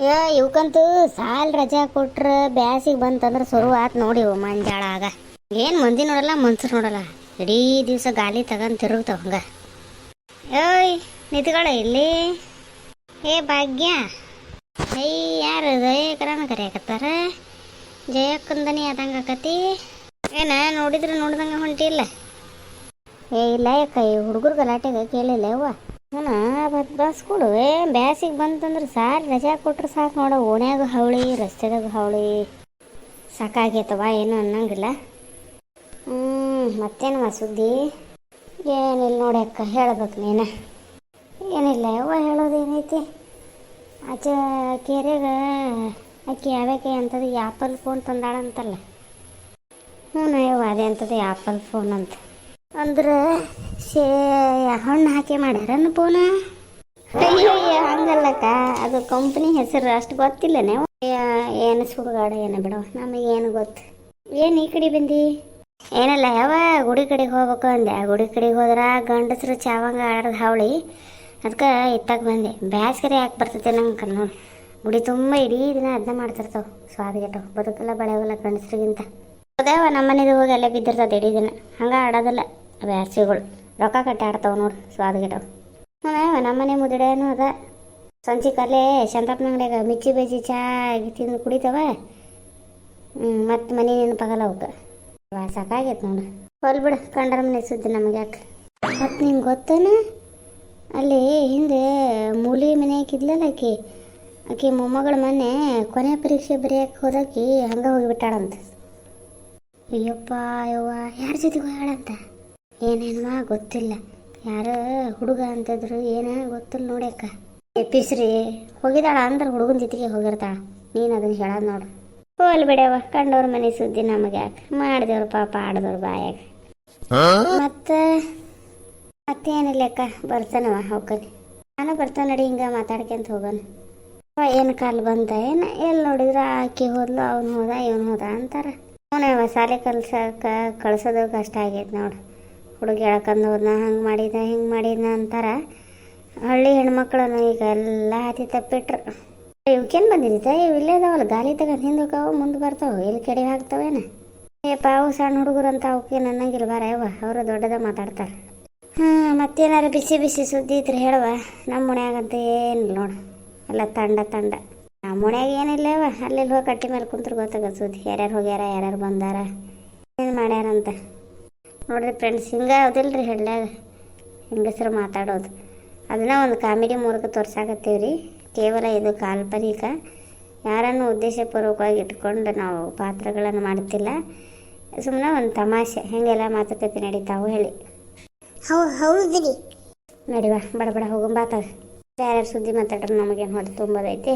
ಏ, ಇವಕ್ಕಂತೂ ಸಾಲ್ ರಜಾ ಕೊಟ್ರ ಬ್ಯಾಸಿಗೆ ಬಂತಂದ್ರೆ ಶುರು ಆತ್ ನೋಡಿ ಮಂಜಾಳ ಆಗ. ಏನು ಮಂದಿ ನೋಡಲ್ಲ, ಮನ್ಸರು ನೋಡಲ್ಲ. ಇಡೀ ದಿವಸ ಗಾಲಿ ತಗೊಂಡ್ ತಿರುಗ್ತಾವ ಹಂಗ. ಏಯ್ ನಿತ್ಕೊಳ ಇಲ್ಲಿ. ಏ, ಭಾಗ್ಯ. ಏಯ್ ಯಾರು ದಯಕರನ ಕರೆಯಕತ್ತಾರ? ಜಯಕ್ಕಂದನಿ ಆದಂಗ ಆಕತಿ? ಏನ ನೋಡಿದ್ರೆ ನೋಡ್ದಂಗ ಹೊಂಟಿಲ್ಲ. ಏ, ಇಲ್ಲ ಯಾಕ, ಈ ಹುಡುಗರು ಗಲಾಟೆಗೆ ಕೇಳಿಲ್ಲ ಅವ್ವ? ಬಸ್ ಕೊಡು. ಏ, ಬ್ಯಾಸಿಗೆ ಬಂತಂದ್ರೆ ಸಾರ್ ರಜಾ ಕೊಟ್ರೆ ಸಾಕು ನೋಡ. ಓಣ್ಯಾಗ ಹವಳಿ, ರಸ್ತೆದಾಗ ಹವಳಿ. ಸಾಕಾಗೈತವ ಏನು ಅನ್ನಂಗಿಲ್ಲ. ಹ್ಞೂ ಮತ್ತೇನು ಸುದ್ದಿ? ಏನಿಲ್ಲ ನೋಡಿ ಅಕ್ಕ, ಹೇಳ್ಬೇಕು ನೀನು. ಏನಿಲ್ಲ ಯವ್ವ ಹೇಳೋದು ಏನೈತಿ ಆಚೆ ಕೆರೆಗ ಆಕೆ ಯಾವ್ಯಾಕೆ ಅಂಥದ್ದು ಆ್ಯಪಲ್ ಫೋನ್ ತಂದಾಳಂತಲ್ಲ. ಹ್ಞೂ ಯವ್ವ, ಅದೇ ಅಂಥದ್ದು ಆ್ಯಪಲ್ ಫೋನ್ ಅಂತ. ಅಂದ್ರೆ ಶೇ, ಹಣ್ಣು ಹಾಕಿ ಮಾಡ್ಯಾರನ್ನ ಪೋನ? ಅಯ್ಯೋ ಹಂಗಲ್ಲಕ್ಕ. ಅದು ಕಂಪ್ನಿ ಹೆಸರು ಅಷ್ಟು ಗೊತ್ತಿಲ್ಲನೇ ಏನು ಸುಡುಗಾಡ, ಏನು ಬಿಡವ ನಮಗೇನು ಗೊತ್ತು. ಏನು ಈ ಕಡೆ ಬಂದಿ? ಏನಲ್ಲ, ಯಾವ ಗುಡಿ ಕಡೆಗೆ ಹೋಗ್ಬೇಕು ಅಂದೆ. ಆ ಗುಡಿ ಕಡೆಗೆ ಹೋದ್ರೆ ಗಂಡಸರು ಚಾವಂಗ ಆಡೋದು ಹಾವಳಿ. ಅದಕ್ಕೆ ಇತ್ತಾಗ ಬಂದೆ. ಬ್ಯಾಸ್ಗೆರೆ ಯಾಕೆ ಬರ್ತೈತೆ ನಂಗೆ ನೋಡಿ ಗುಡಿ ತುಂಬ ಇಡೀ ದಿನ ಅದನ್ನ ಮಾಡ್ತಿರ್ತಾವೆ. ಸ್ವಾದಿಗೆಟ್ಟವು ಬದುಕಲ್ಲ, ಬೆಳೆವಲ್ಲ ಗಂಡಸ್ರಿಗಿಂತ. ಹೋದೇವ ನಮ್ಮ ಮನೆದು ಹೋಗಿ ಅಲ್ಲೇ ಬಿದ್ದಿರ್ತದೆ ಇಡೀ ದಿನ. ಹಂಗೆ ಆಡೋದಿಲ್ಲ. ಬ್ಯಾಸಿಗಳು ರೊಕ್ಕ ಕಟ್ಟಿ ಆಡ್ತಾವೆ ನೋಡಿ ಸ್ವಾದಿಗೆಟ್ಟವು ನಮ್ಮ ಮನೆ ಮುದುಡೇನು ಅದ. ಸಂಜೆ ಕಲ್ಲೇ ಶಂತಪ್ಪನ ಅಂಗಡಿಯಾಗ ಮಿಚ್ಚಿ ಬಜ್ಜಿ ಚಾಗಿ ತಿಂದು ಕುಡಿತಾವ. ಮತ್ತೆ ಮನೆ ನೆನಪಾಗಲ್ಲ ಅವಕ್ಕೆ. ಸಾಕಾಗೈತೆ ನೋಡು. ಹೊಲ್ ಬಿಡು, ಕಂಡ್ರ ಮನೆ ಸುದ್ದಿ ನಮಗೆ ಯಾಕೆ? ಮತ್ತು ನಿಂಗೆ ಗೊತ್ತೇನ? ಅಲ್ಲಿ ಹಿಂದೆ ಮೂಲಿ ಮನೆ ಹಾಕಿದ್ಲಲ್ಲ ಆಕಿ. ಆಕೆ ಮೊಮ್ಮಗಳ ಮನೆ ಕೊನೆ ಪರೀಕ್ಷೆ ಬರೆಯಕ್ಕೆ ಹೋದಾಕಿ ಹಂಗೆ ಹೋಗಿಬಿಟ್ಟಾಳಂತ. ಅಯ್ಯಪ್ಪ ಅಯ್ಯವ್ವ ಯಾರ ಜೊತೆಗೆ ಹೋಗ್ಯಾಳಂತ? ಏನೇನವ ಗೊತ್ತಿಲ್ಲ. ಯಾರ ಹುಡುಗ ಅಂತಿದ್ರು, ಏನ ಗೊತ್ತಿಲ್ಲ ನೋಡ್ಯಾಕ ಎಪ್ಪಿಸ್ರಿ ಹೋಗಿದಾಳ ಅಂದ್ರೆ ಹುಡುಗನ ಜೊತೆಗೆ ಹೋಗಿರ್ತಾಳ. ನೀನು ಅದನ್ನ ಹೇಳೋದು ನೋಡು. ಹೋಲ್ ಬಿಡವ ಕಂಡವ್ರ ಮನೆ ಸುದ್ದಿ ನಮಗೆ ಯಾಕೆ? ಮಾಡಿದವ್ರು ಪಾಪ, ಆಡ್ದವ್ರು ಬಾಯಾಗ. ಮತ್ತೆ ಮತ್ತೇನಿಲ್ಲಕ್ಕ ಬರ್ತಾನವ ಹೋಗ್ಕಲಿ. ನಾನು ಬರ್ತಾನೆ ನಡಿ, ಹಿಂಗೆ ಮಾತಾಡ್ಕೊಂತ ಹೋಗೋಣ. ಏನು ಕಾಲು ಬಂತ ಏನು ಎಲ್ಲಿ ನೋಡಿದ್ರೆ, ಆಕಿ ಹೋದ್ಲು, ಅವ್ನು ಹೋದ, ಇವನು ಹೋದ ಅಂತಾರೆ. ಅವನವ ಶಾಲೆ ಕಲ್ಸಕ, ಕಳ್ಸೋದು ಕಷ್ಟ ಆಗೈತೆ ನೋಡು. ಹುಡುಗಿ ಹೋದ್ನ, ಹಂಗೆ ಮಾಡಿದ ಹಿಂಗೆ ಮಾಡಿದ್ನ ಅಂತಾರ. ಹಳ್ಳಿ ಹೆಣ್ಮಕ್ಳನ್ನು ಈಗ ಎಲ್ಲ ಹಾತಿ ತಪ್ಪಿಟ್ರು. ಇವಕ್ಕೇನು ಬಂದಿದ್ದ ಇವು ಇಲ್ಲೇ ಇದಾವಲ್ಲ ಗಾಲಿ ತಗೊಂಡು ಹಿಂದೆ ಹೋಗವ ಮುಂದೆ ಬರ್ತಾವೆ, ಎಲ್ಲಿ ಕೆಡಿ ಹಾಕ್ತಾವೇನ ಏಪ್ಪ ಅವು ಸಣ್ಣ ಹುಡುಗರು ಅಂತ ಅವಕ್ಕೆ ನನ್ನಂಗಿಲ್ಲ ಬಾರ ಯವ್ವ ಅವರು ದೊಡ್ಡದ ಮಾತಾಡ್ತಾರೆ. ಹಾಂ ಮತ್ತೇನಾರು ಬಿಸಿ ಬಿಸಿ ಸುದ್ದಿ ಇದ್ರೆ ಹೇಳುವ. ನಮ್ಮ ಮನ್ಯಾಗಂತ ಏನು ನೋಡು, ಎಲ್ಲ ತಂಡ ತಂಡ. ನಮ್ಮ ಏನಿಲ್ಲ ಯವ್ವ ಅಲ್ಲಿ ಹೋಗಿ ಕಟ್ಟಿ ಮೇಲೆ ಕುಂತ್ರು ಗೊತ್ತಾಗ ಸುದ್ದಿ. ಯಾರ್ಯಾರು ಹೋಗ್ಯಾರ, ಯಾರ್ಯಾರು ಬಂದಾರ, ಏನು ಮಾಡ್ಯಾರಂತ. ನೋಡ್ರಿ ಫ್ರೆಂಡ್ಸ್ ಹಿಂಗೆ ರೀ ಹಳ್ಳ್ಯಾಗ ಹೆಂಗಸರು ಮಾತಾಡೋದು. ಅದನ್ನ ಒಂದು ಕಾಮಿಡಿ ಮೂಲಕ ತೋರ್ಸಾಕತ್ತೀವಿ ರೀ ಕೇವಲ ಇದು ಕಾಲ್ಪನಿಕ. ಯಾರನ್ನು ಉದ್ದೇಶಪೂರ್ವಕವಾಗಿ ಇಟ್ಕೊಂಡು ನಾವು ಪಾತ್ರಗಳನ್ನು ಮಾಡ್ತಿಲ್ಲ. ಸುಮ್ಮನೆ ಒಂದು ತಮಾಷೆ. ಹೆಂಗೆಲ್ಲ ಮಾತುಕತೆ ನಡೀತಾವು ಹೇಳಿ. ಹೌ ರೀ ನಡಿವಾ ಬಡ ಬಡ ಹೋಗಂಬಾತಾಗ ಯಾರ್ಯಾರು ಸುದ್ದಿ ಮಾತಾಡ್ರೆ ನಮಗೇನು ಹೊಡೆ ತುಂಬದೈತಿ?